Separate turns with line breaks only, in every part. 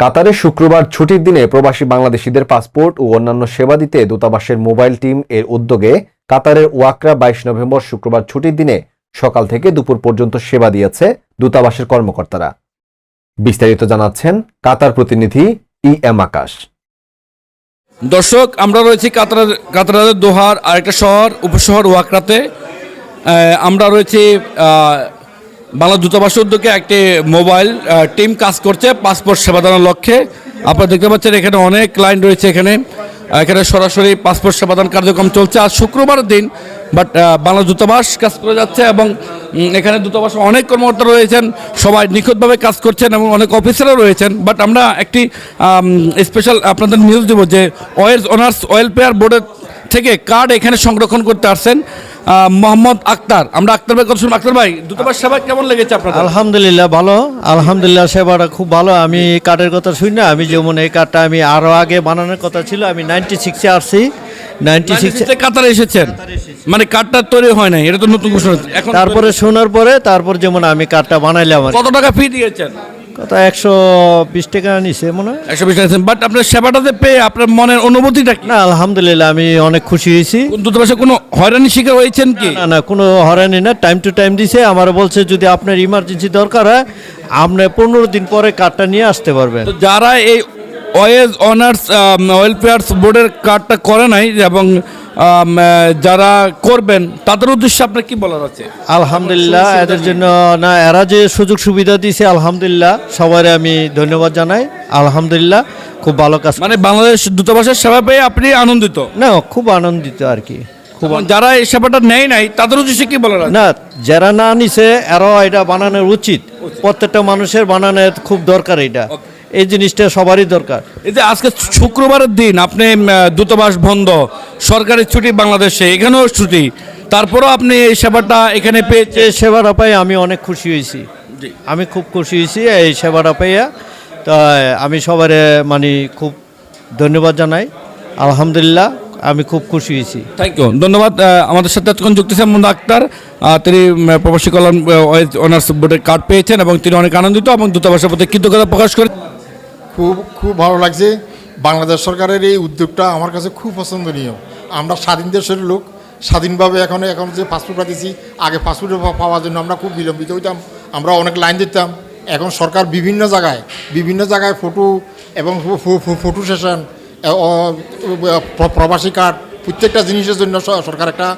কাতারে শুক্রবার ছুটির দিনে প্রবাসী বাংলাদেশিদের পাসপোর্ট ও অন্যান্য সেবা দিতে দূতাবাসের মোবাইল টিম এর উদ্যোগে কাতারের ওয়াকরা বাইশ নভেম্বর শুক্রবার ছুটির দিনে সকাল থেকে দুপুর পর্যন্ত সেবা দিয়েছে দূতাবাসের কর্মকর্তারা। বিস্তারিত জানাচ্ছেন কাতার প্রতিনিধি ই এম আকাশ।
দর্শক, আমরা রয়েছি কাতার কাতারের দোহার আরেকটা শহর, উপশহর ওয়াকরাতে। আমরা রয়েছি বাংলা দূতাবাসের উদ্যোগে একটি মোবাইল টিম কাজ করছে পাসপোর্ট সেবা দেওয়ার লক্ষ্যে। আপনারা দেখতে পাচ্ছেন এখানে অনেক ক্লায়েন্ট রয়েছে এখানে। এখানে সরাসরি পাসপোর্ট সেবাদান কার্যক্রম চলছে। আজ শুক্রবার দিন বাট বাংলা দূতাবাস কাজ করে যাচ্ছে এবং এখানে দূতাবাস অনেক কর্মকর্তা রয়েছেন। সবাই নিখুঁতভাবে কাজ করছেন এবং অনেক অফিসারও রয়েছেন। বাট আমরা একটি স্পেশাল আপনাদের নিউজ দেবো যে অয়েল অনার্স অয়েল পেয়ার বোর্ডের থেকে কার্ড এখানে সংরক্ষণ করতে আসছেন মোহাম্মদ আক্তার। আমরা আক্তার ভাই কথা আক্তার ভাই দূতাবাস সেবা কেমন লেগেছে আপনার
আলহামদুলিল্লাহ ভালো। আলহামদুলিল্লাহ সেবাটা খুব ভালো। আমি এই কার্ডের কথা শুনি না আমি যেমন এই কার্ডটা আমি আরও আগে বানানোর কথা ছিল আমি নাইনটি সিক্সে আসছি। নাইনটি সিক্সে
কাতারে এসেছেন? মানে কার্ডটা তৈরি হয় নাই এটা তো নতুন ঘোষণা। এখন
তারপরে শোনার পরে তারপর যেমন আমি কার্ডটা বানাইলাম
কত টাকা ফি দিয়েছেন?
কত একশো বিশ টাকা নিছে মনে হয়।
একশো বিশ টাকা বাট আপনার সেবাটাতে পেয়ে আপনার মনের অনুভূতিটা কি?
না আলহামদুলিল্লাহ আমি অনেক খুশি হয়েছি।
দূতাবাসে কোনো হয়রানি শিকার হয়েছেন কি?
না না কোনো হয়রানি না টাইম টু টাইম দিছে। আমার বলছে যদি আপনার ইমার্জেন্সি দরকার হয় আপনি পনেরো দিন পরে কার্ডটা নিয়ে আসতে পারবেন।
যারা এই ওয়েজ অনার্স ওয়েলফেয়ার্স বোর্ডের কার্ডটা করে নাই এবং যারা করবেন তাদের উদ্দেশ্যে আপনার কি বলার আছে?
আলহামদুলিল্লাহ এদের জন্য না এরা যে সুযোগ সুবিধা দিয়েছে আলহামদুলিল্লাহ সবার আমি ধন্যবাদ জানাই। আলহামদুলিল্লাহ খুব ভালো কাজ
মানে বাংলাদেশ দূতাবাসের সেবা পেয়ে আপনি আনন্দিত?
না খুব আনন্দিত আর কি। খুব
যারা এই সেবাটা নেয় নাই তাদের উদ্দেশ্যে কি বলার আছে?
না যারা না নিছে এরাও এটা বানানোর উচিত। প্রত্যেকটা মানুষের বানানোর খুব দরকার এটা। এই জিনিসটা সবারই দরকার।
এই যে আজকে শুক্রবারের দিন আপনি দূতাবাস বন্ধ সরকারি ছুটি বাংলাদেশে এখানেও ছুটি। তারপরও আপনি এই সেবাটা এখানে পেয়েছে
সেবাটা পাই আমি অনেক খুশি হয়েছি। আমি খুব খুশি হয়েছি এই সেবাটা পাইয়া। তো আমি সবার মানে খুব ধন্যবাদ জানাই। আলহামদুলিল্লাহ আমি খুব খুশি হয়েছি।
থ্যাংক ইউ ধন্যবাদ আমাদের সাথে এতক্ষণ যুক্ত ছিলেন আক্তার। তিনি প্রবাসী কল্যাণ অনার্স বোর্ডের কার্ড পেয়েছেন এবং তিনি অনেক আনন্দিত এবং দূতাবাসের প্রতি কৃতজ্ঞতা প্রকাশ করে
খুব খুব ভালো লাগছে। বাংলাদেশ সরকারের এই উদ্যোগটা আমার কাছে খুব পছন্দনীয়। আমরা স্বাধীন দেশের লোক, স্বাধীনভাবে এখন এখন যে পাসপোর্টটা দিচ্ছি আগে পাসপোর্ট পাওয়ার জন্য আমরা খুব বিলম্বিত হইতাম, আমরা অনেক লাইন দিতাম। এখন সরকার বিভিন্ন জায়গায় বিভিন্ন জায়গায় ফটো এবং ফটো সেশন প্রবাসী কার্ড, প্রত্যেকটা জিনিসের জন্য সরকার একটা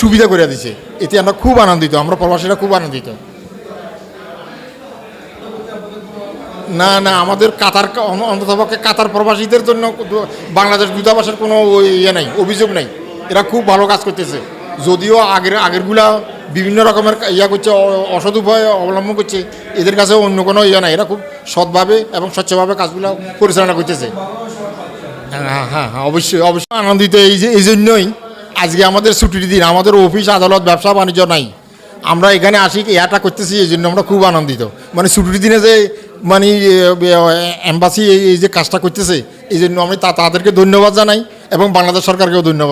সুবিধা করে দিছে। এতে আমরা খুব আনন্দিত, আমরা প্রবাসীরা খুব আনন্দিত। না না, আমাদের কাতার অন্ততপক্ষে কাতার প্রবাসীদের জন্য বাংলাদেশ দূতাবাসের কোনো ইয়ে নাই, অভিযোগ নাই। এরা খুব ভালো কাজ করতেছে। যদিও আগের আগেরগুলা বিভিন্ন রকমের ইয়া করছে অসৎ উপায় অবলম্বন করছে, এদের কাছে অন্য কোনো ইয়ে নাই। এরা খুব সৎভাবে এবং স্বচ্ছভাবে কাজগুলো পরিচালনা করতেছে। হ্যাঁ হ্যাঁ হ্যাঁ অবশ্যই অবশ্যই। আনন্দিত এই যে এই জন্যই আজকে আমাদের ছুটির দিন, আমাদের অফিস, আদালত, ব্যবসা, বাণিজ্য নাই। আমরা এখানে আসি এটা করতেছি, এই জন্য আমরা খুব আনন্দিত। মানে ছুটির দিনে যে মানে এম্বাসি এই যে কাজটা করতেছে, এই জন্য আমি তাদেরকে ধন্যবাদ জানাই এবং বাংলাদেশ সরকারকেও ধন্যবাদ।